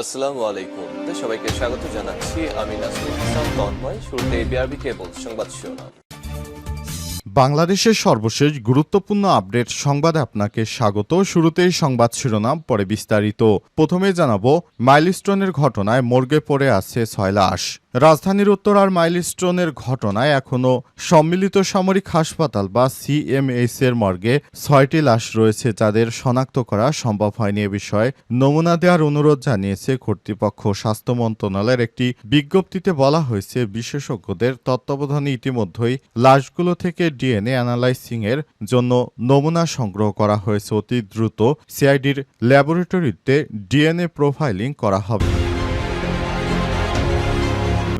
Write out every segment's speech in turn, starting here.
আসসালামু আলাইকুম। সবাইকে স্বাগত জানাচ্ছি। আমি নাসরুল হাসান তন্ময়। শুরুতে বিআরবি কেবল সংবাদ শিরোনাম। বাংলাদেশের সর্বশেষ গুরুত্বপূর্ণ আপডেট সংবাদে আপনাকে স্বাগত। শুরুতেই সংবাদ শিরোনাম, পরে বিস্তারিত। প্রথমে জানাব, মাইলস্টোনের ঘটনায় মর্গে পড়ে আছে ছয় লাশ। রাজধানীর উত্তর উত্তরার মাইলস্টোনের ঘটনায় এখনও সম্মিলিত সামরিক হাসপাতাল বা সিএমএইচ এর মর্গে ছয়টি লাশ রয়েছে যাদের শনাক্ত করা সম্ভব হয়নি এ বিষয়ে নমুনা দেওয়ার অনুরোধ জানিয়েছে কর্তৃপক্ষ। স্বাস্থ্য মন্ত্রণালয়ের একটি বিজ্ঞপ্তিতে বলা হয়েছে, বিশেষজ্ঞদের তত্ত্বাবধানে ইতিমধ্যেই লাশগুলো থেকে ডিএনএ অ্যানালাইসিং এর জন্য নমুনা সংগ্রহ করা হয়েছে। অতি দ্রুত সিআইডির ল্যাবরেটরিতে ডিএনএ প্রোফাইলিং করা হবে।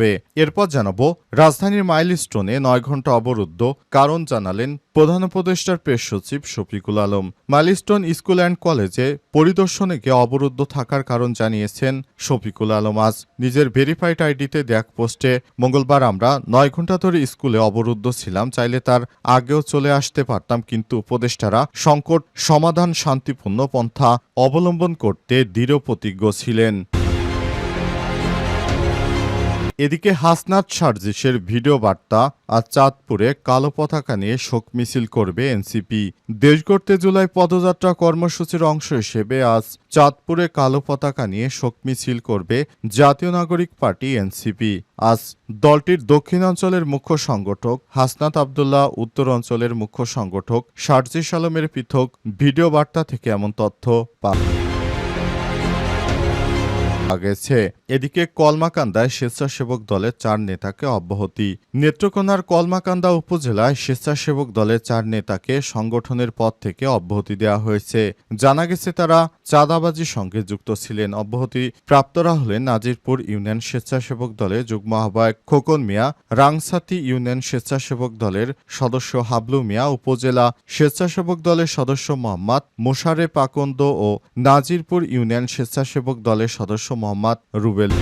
হবে। এরপর জানাব, রাজধানীর মাইলস্টোনে নয় ঘণ্টা অবরুদ্ধ কারণ জানালেন প্রধান উপদেষ্টার প্রেস সচিব Shafiqul Alam. Milestone school and কলেজে পরিদর্শনে গিয়ে অবরুদ্ধ থাকার কারণ জানিয়েছেন শফিকুল আলম। আজ নিজের ভেরিফাইড আইডিতে দেখ পোস্টে, মঙ্গলবার আমরা নয় ঘণ্টা ধরে স্কুলে অবরুদ্ধ ছিলাম, চাইলে তার আগেও চলে আসতে পারতাম, কিন্তু উপদেষ্টারা সংকট, সমাধান, শান্তিপূর্ণ পন্থা অবলম্বন করতে দৃঢ় প্রতিজ্ঞ ছিলেন। এদিকে হাসনাত সার্জিসের ভিডিও বার্তা আর চাঁদপুরে কালো পতাকা নিয়ে শোক মিছিল করবে এনসিপি। দেশ গড়তে জুলাই পদযাত্রা কর্মসূচির অংশ হিসেবে আজ চাঁদপুরে কালো পতাকা নিয়ে শোক মিছিল করবে জাতীয় নাগরিক পার্টি এনসিপি। আজ দলটির দক্ষিণাঞ্চলের মুখ্য সংগঠক হাসনাত আবদুল্লাহ, উত্তর অঞ্চলের মুখ্য সংগঠক সার্জিস আলমের পৃথক ভিডিও বার্তা থেকে এমন তথ্য পাওয়া গেছে এদিকে কলমাকান্দায় স্বেচ্ছাসেবক দলের চার নেতাকে অব্যাহতি। নেত্রকোনার কলমাকান্দা উপজেলায় স্বেচ্ছাসেবক দলের চার নেতাকে সংগঠনের পদ থেকে অব্যাহতি দেওয়া হয়েছে। জানা গেছে তারা চাঁদাবাজির সঙ্গে যুক্ত ছিলেন। অব্যাহতি প্রাপ্তরা হলেন নাজিরপুর ইউনিয়ন স্বেচ্ছাসেবক দলের যুগ্ম আহ্বায়ক খোকন মিয়া, রাংসাতি ইউনিয়ন স্বেচ্ছাসেবক দলের সদস্য হাবলু মিয়া, উপজেলা স্বেচ্ছাসেবক দলের সদস্য মোহাম্মদ মোশারে পাকন্দ ও নাজিরপুর ইউনিয়ন স্বেচ্ছাসেবক দলের সদস্য মোহাম্মদ রুবেল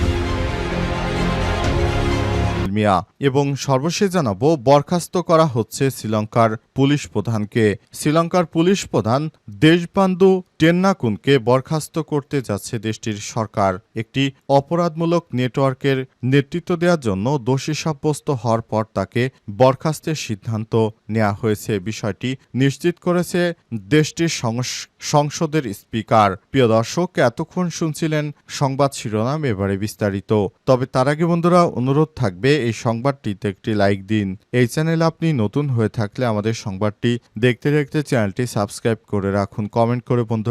মিয়া। এবং সর্বশেষ জানাব, বরখাস্ত করা হচ্ছে শ্রীলঙ্কার পুলিশ প্রধানকে। শ্রীলঙ্কার পুলিশ প্রধান দেশবান্ধু টেন্নাকুনকে বরখাস্ত করতে যাচ্ছে দেশটির সরকার। একটি অপরাধমূলক নেটওয়ার্কের নেতৃত্ব দেওয়ার জন্য দোষী সাব্যস্ত হওয়ার পর তাকে বরখাস্তের সিদ্ধান্ত নেওয়া হয়েছে, বিষয়টি নিশ্চিত করেছে দেশটির সংস- সংসদের স্পিকার। প্রিয় দর্শক, এতক্ষণ শুনছিলেন সংবাদ শিরোনাম, এবারে বিস্তারিত। তবে তার আগে বন্ধুরা, অনুরোধ থাকবে এই সংবাদটিতে একটি লাইক দিন। এই চ্যানেল আপনি নতুন হয়ে থাকলে আমাদের সংবাদটি দেখতে দেখতে চ্যানেলটি সাবস্ক্রাইব করে রাখুন। কমেন্ট করে বন্ধুরা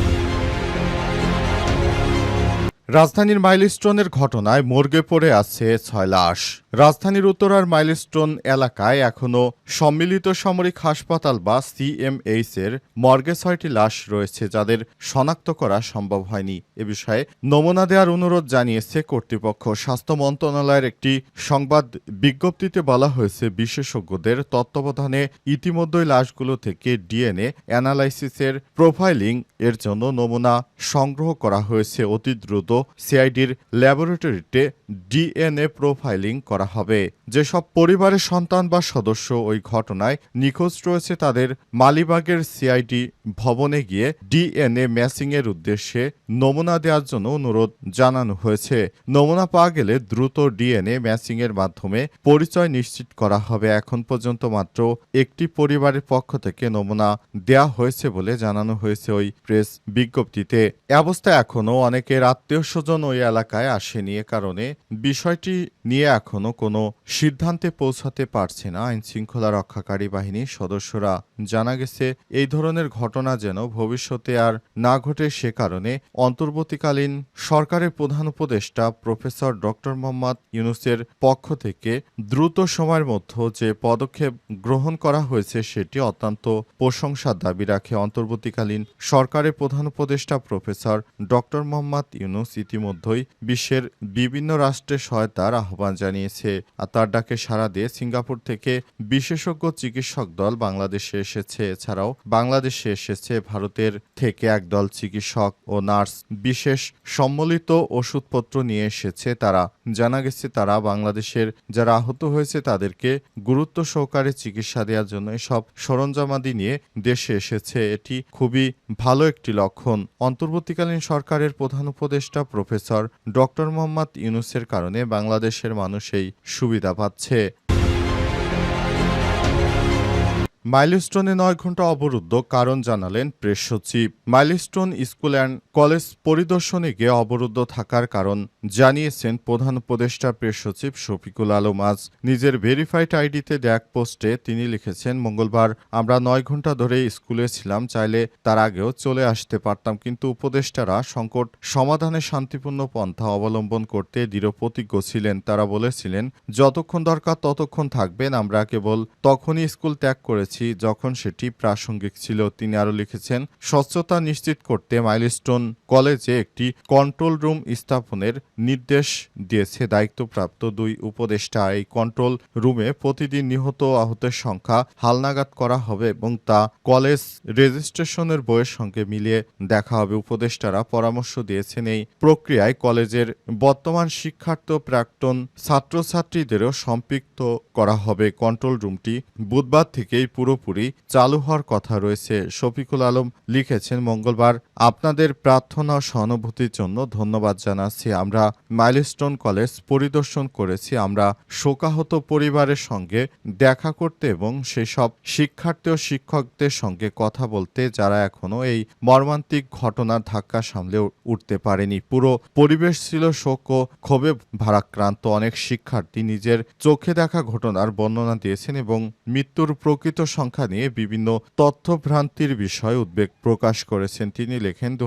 রাজধানীর মাইলস্টোনের ঘটনায় মর্গে পড়ে আছে ছয় লাশ। রাজধানীর উত্তরার মাইলস্টোন এলাকায় এখনও সম্মিলিত সামরিক হাসপাতাল বা সিএমএইচ এর মর্গে ছয়টি লাশ রয়েছে যাদের শনাক্ত করা সম্ভব হয়নি। এ বিষয়ে নমুনা দেওয়ার অনুরোধ জানিয়েছে কর্তৃপক্ষ। স্বাস্থ্য মন্ত্রণালয়ের একটি সংবাদ বিজ্ঞপ্তিতে বলা হয়েছে, বিশেষজ্ঞদের তত্ত্বাবধানে ইতিমধ্যেই লাশগুলো থেকে ডিএনএ অ্যানালাইসিসের প্রোফাইলিং এর জন্য নমুনা সংগ্রহ করা হয়েছে। অতি দ্রুত সিআইডির ল্যাবরেটরিতে ডিএনএ প্রোফাইলিং করা হবে। যেসব পরিবারের সন্তান বা সদস্য ওই ঘটনায় নিখোঁজ রয়েছে, তাদের মালিবাগের সিআইডি ভবনে গিয়ে ডিএনএ ম্যাচিং এর উদ্দেশ্যে নমুনা দেওয়ার জন্য অনুরোধ জানানো হয়েছে। নমুনা পাওয়া গেলে দ্রুত ডিএনএ ম্যাচিং এর মাধ্যমে পরিচয় নিশ্চিত করা হবে। এখন পর্যন্ত মাত্র একটি পরিবারের পক্ষ থেকে নমুনা দেয়া হয়েছে বলে জানানো হয়েছে ওই প্রেস বিজ্ঞপ্তিতে। এ অবস্থায় এখনও অনেকের আত্মীয় স্বজন ওই এলাকায় আসেনি এ কারণে বিষয়টি নিয়ে এখনও কোনো সিদ্ধান্তে পৌঁছাতে পারছে না আইন শৃঙ্খলা রক্ষাকারী বাহিনীর সদস্যরা। জানা গেছে, এই ধরনের ঘটনা যেন ভবিষ্যতে আর না ঘটে সে কারণে অন্তর্বর্তীকালীন সরকারের প্রধান উপদেষ্টা প্রফেসর ডক্টর মোহাম্মদ ইউনুসের পক্ষ থেকে দ্রুত সময়ের মধ্যে যে পদক্ষেপ গ্রহণ করা হয়েছে সেটি অত্যন্ত প্রশংসার দাবি রাখে অন্তর্বর্তীকালীন সরকারের প্রধান উপদেষ্টা প্রফেসর ডক্টর মোহাম্মদ ইউনুস। ইতিমধ্যেই বিশ্বের বিভিন্ন রাষ্ট্রের সহায়তার আহ্বান জানিয়েছে। আর তার ডাকে সাড়া দিয়ে সিঙ্গাপুর থেকে বিশেষজ্ঞ চিকিৎসক দল বাংলাদেশে এসেছে। এছাড়াও বাংলাদেশে এসেছে ভারতের থেকে একদল চিকিৎসক ও নার্স। বিশেষ সম্মিলিত ওষুধপত্র নিয়ে এসেছে তারা। জানা গেছে তারা বাংলাদেশের যারা আহত হয়েছে তাদেরকে গুরুত্ব সহকারে চিকিৎসা দেওয়ার জন্য এসব সরঞ্জামাদি নিয়ে দেশে এসেছে। এটি খুবই ভালো একটি লক্ষণ। অন্তর্বর্তীকালীন সরকারের প্রধান উপদেষ্টা প্রফেসর ডক্টর মোহাম্মদ ইউনুসের কারণে বাংলাদেশের মানুষ এই সুবিধা পাচ্ছে। মাইলস্টোনে নয় ঘণ্টা অবরুদ্ধ কারণ জানালেন প্রেস সচিব। মাইলস্টোন স্কুল অ্যান্ড কলেজ পরিদর্শনে গিয়ে অবরুদ্ধ থাকার কারণ জানিয়েছেন প্রধান উপদেষ্টা প্রেস সচিব শফিকুল আলম। আজ নিজের ভেরিফাইড আইডিতে দেখ পোস্টে তিনি লিখেছেন, মঙ্গলবার আমরা নয় ঘণ্টা ধরে স্কুলে ছিলাম, চাইলে তার আগেও চলে আসতে পারতাম, কিন্তু উপদেষ্টারা সংকট, সমাধানে শান্তিপূর্ণ পন্থা অবলম্বন করতে দৃঢ় প্রতিজ্ঞ ছিলেন। তারা বলেছিলেন, যতক্ষণ দরকার ততক্ষণ থাকবেন, আমরা কেবল তখনই স্কুল ত্যাগ করেছি। যখন সেটি প্রাসঙ্গিক ছিল। তিনি আরও লিখেছেন, স্বচ্ছতা নিশ্চিত করতে মাইলস্টোন কলেজে একটি কন্ট্রোল রুম স্থাপনের নির্দেশ দিয়েছে। দায়িত্বপ্রাপ্ত দুই উপদেষ্টা এই কন্ট্রোল রুমে প্রতিদিন নিহত আহতের সংখ্যা হালনাগাদ করা হবে এবং তা কলেজ রেজিস্ট্রেশনের বইয়ের সঙ্গে মিলিয়ে দেখা হবে। উপদেষ্টারা পরামর্শ দিয়েছেন এই প্রক্রিয়ায় কলেজের বর্তমান শিক্ষার্থী প্রাক্তন ছাত্রছাত্রীদেরও সম্পৃক্ত করা হবে। কন্ট্রোল রুমটি বুধবার থেকেই পুরোপুরি চালু হওয়ার কথা রয়েছে। শফিকুল আলম লিখেছেন, মঙ্গলবার আপনাদের প্রার্থনা সহানুভূতির জন্য ধন্যবাদ জানাচ্ছি। আমরা মাইলস্টোন কলেজ পরিদর্শন করেছি। আমরা শোকাহত পরিবারের সঙ্গে দেখা করতে এবং সেসব শিক্ষার্থী ও শিক্ষকদের সঙ্গে কথা বলতে যারা এখনও এই মর্মান্তিক ঘটনার ধাক্কা সামলে উঠতে পারেনি। পুরো পরিবেশ ছিল শোক ও ক্ষোভে ভারাক্রান্ত। অনেক শিক্ষার্থী নিজের চোখে দেখা ঘটনার বর্ণনা দিয়েছেন এবং মৃত্যুর প্রকৃত সংখ্যা নিয়ে বিভিন্ন তথ্যভ্রান্তির বিষয়ে উদ্বেগ প্রকাশ করেছেন। তিনি লেখেন দু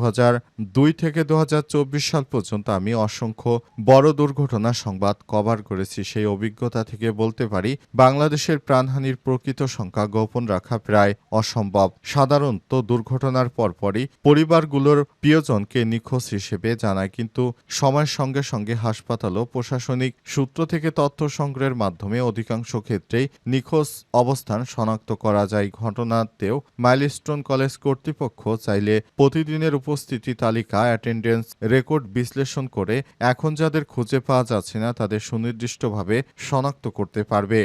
দুই থেকে দু হাজার চব্বিশ সাল পর্যন্ত আমি অসংখ্য বড় দুর্ঘটনা সংবাদ কভার করেছি। সেই অভিজ্ঞতা থেকে বলতে পারি, বাংলাদেশের প্রাণহানির প্রকৃত সংখ্যা গোপন রাখা প্রায় অসম্ভব। সাধারণত দুর্ঘটনার পরপরই পরিবারগুলোর প্রিয়জনকে নিখোঁজ হিসেবে জানায়, কিন্তু সময়ের সঙ্গে সঙ্গে হাসপাতাল ও প্রশাসনিক সূত্র থেকে তথ্য সংগ্রহের মাধ্যমে অধিকাংশ ক্ষেত্রেই নিখোঁজ অবস্থান শনাক্ত করা যায় ঘটনাতেও মাইলস্টোন কলেজ কর্তৃপক্ষ চাইলে প্রতিদিনের উপস্থিতি তালিকা, অ্যাটেন্ডেন্স রেকর্ড বিশ্লেষণ করে এখন যাদের খুঁজে পাওয়া যাচ্ছে না, তাদের সুনির্দিষ্টভাবে শনাক্ত করতে পারবে।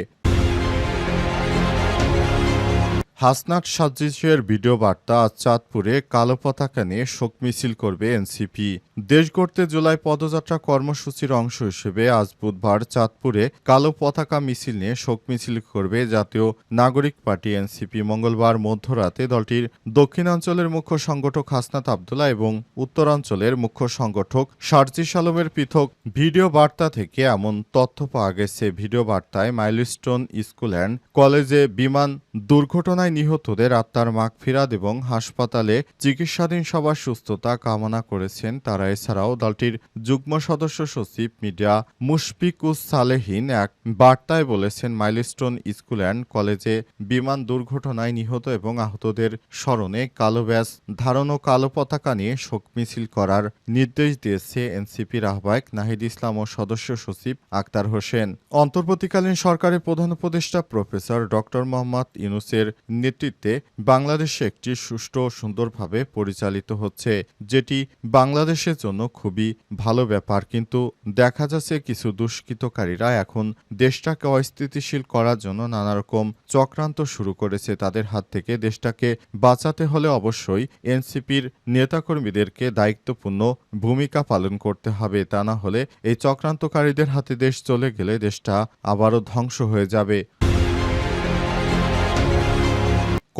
হাসনাত সাজিশের ভিডিও বার্তা আজ চাঁদপুরে কালো পতাকা নিয়ে শোক মিছিল করবে এনসিপি। দেশ গড়তে জুলাই পদযাত্রা কর্মসূচির অংশ হিসেবে আজ বুধবার চাঁদপুরে কালো পতাকা মিছিল নিয়ে শোক মিছিল করবে জাতীয় নাগরিক পার্টি এনসিপি। মঙ্গলবার মধ্যরাতে দলটির দক্ষিণাঞ্চলের মুখ্য সংগঠক হাসনাত আবদুল্লাহ এবং উত্তরাঞ্চলের মুখ্য সংগঠক সার্জিস আলমের পৃথক ভিডিও বার্তা থেকে এমন তথ্য পাওয়া গেছে। ভিডিও বার্তায় মাইলস্টোন স্কুল অ্যান্ড কলেজে বিমান দুর্ঘটনায় নিহতদের আত্মার মাগফিরাত এবং হাসপাতালে চিকিৎসাধীন সবার সুস্থতা কামনা করেছেন তারা। এছাড়াও দলটির যুগ্ম সদস্য সচিব মিডিয়া মুশফিকুস সালেহিন এক বার্তায় বলেছেন, মাইলস্টোন স্কুল অ্যান্ড কলেজে বিমান দুর্ঘটনায় নিহত এবং আহতদের স্মরণে কালো ব্যাস ধারণ ও কালো পতাকা নিয়ে শোক মিছিল করার নির্দেশ দিয়েছে এনসিপির আহ্বায়ক নাহিদ ইসলাম ও সদস্য সচিব আক্তার হোসেন। অন্তর্বর্তীকালীন সরকারের প্রধান উপদেষ্টা প্রফেসর ডক্টর মোহাম্মদ ইউনুসের নেতৃত্বে বাংলাদেশে একটি সুষ্ঠু সুন্দরভাবে পরিচালিত হচ্ছে, যেটি বাংলাদেশের জন্য খুবই ভালো ব্যাপার। কিন্তু দেখা যাচ্ছে কিছু দুষ্কৃতকারীরা এখন দেশটাকে অস্থিতিশীল করার জন্য নানা রকম চক্রান্ত শুরু করেছে তাদের হাত থেকে। দেশটাকে বাঁচাতে হলে অবশ্যই এনসিপির নেতাকর্মীদেরকে দায়িত্বপূর্ণ ভূমিকা পালন করতে হবে, তা না হলে এই চক্রান্তকারীদের হাতে দেশ চলে গেলে দেশটা আবারও ধ্বংস হয়ে যাবে।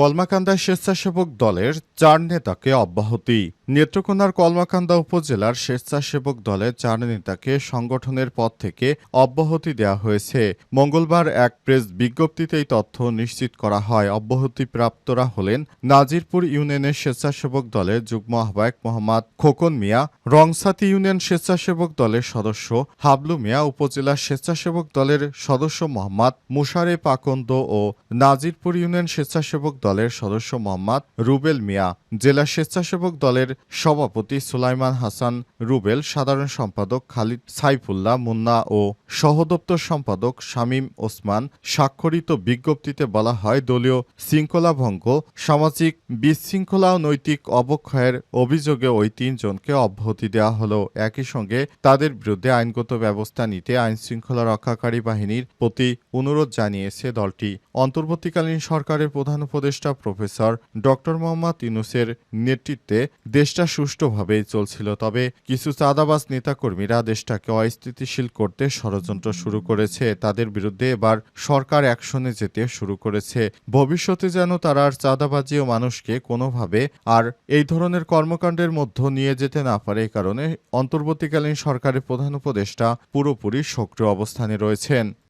কলমাকান্দা স্বেচ্ছাসেবক দলের চার নেতাকে অব্যাহতি। নেত্রকোনার কলমাকান্দা উপজেলার স্বেচ্ছাসেবক দলের চার নেতাকে সংগঠনের পদ থেকে অব্যাহতি দেওয়া হয়েছে। মঙ্গলবার এক প্রেস বিজ্ঞপ্তিতে এই তথ্য নিশ্চিত করা হয়। অব্যাহতিপ্রাপ্তরা হলেন নাজিরপুর ইউনিয়নের স্বেচ্ছাসেবক দলের যুগ্ম আহ্বায়ক মোহাম্মদ খোকন মিয়া, রংসাতি ইউনিয়ন স্বেচ্ছাসেবক দলের সদস্য হাবলু মিয়া, উপজেলা স্বেচ্ছাসেবক দলের সদস্য মোহাম্মদ মুশারে পাকন্দ ও নাজিরপুর ইউনিয়ন স্বেচ্ছাসেবক দলের সদস্য মোহাম্মদ রুবেল মিয়া। জেলা স্বেচ্ছাসেবক দলের সভাপতি সুলাইমান হাসান রুবেল, সাধারণ সম্পাদক খালিদ সাইফুল্লাহ মুন্না ও সহদপ্তর সম্পাদক শামীম ওসমান। স্বাক্ষরিত বিজ্ঞপ্তিতে বলা হয়, দলীয় শৃঙ্খলা ভঙ্গ সামাজিক বিশৃঙ্খলা ও নৈতিক অবক্ষয়ের অভিযোগে ওই তিনজনকে অব্যাহতি দেওয়া হলো। একই সঙ্গে তাদের বিরুদ্ধে আইনগত ব্যবস্থা নিতে আইন শৃঙ্খলা রক্ষাকারী বাহিনীর প্রতি অনুরোধ জানিয়েছে দলটি। অন্তর্বর্তীকালীন সরকারের প্রধান উপদেষ্টা প্রফেসর ডক্টর মোহাম্মদ ইউনুসের নেতৃত্বে দেশটা সুষ্ঠুভাবেই চলছিল, তবে কিছু চাঁদাবাজ নেতাকর্মীরা দেশটাকে অস্থিতিশীল করতে ষড়যন্ত্র শুরু করেছে। তাদের বিরুদ্ধে এবার সরকার অ্যাকশনে যেতে শুরু করেছে। ভবিষ্যতে যেন তারা আর চাঁদাবাজি ও মানুষকে কোনোভাবে আর এই ধরনের কর্মকাণ্ডের মধ্যে নিয়ে যেতে না পারে, এই কারণে অন্তর্বর্তীকালীন সরকারের প্রধান উপদেষ্টা পুরোপুরি সক্রিয় অবস্থানে রয়েছেন।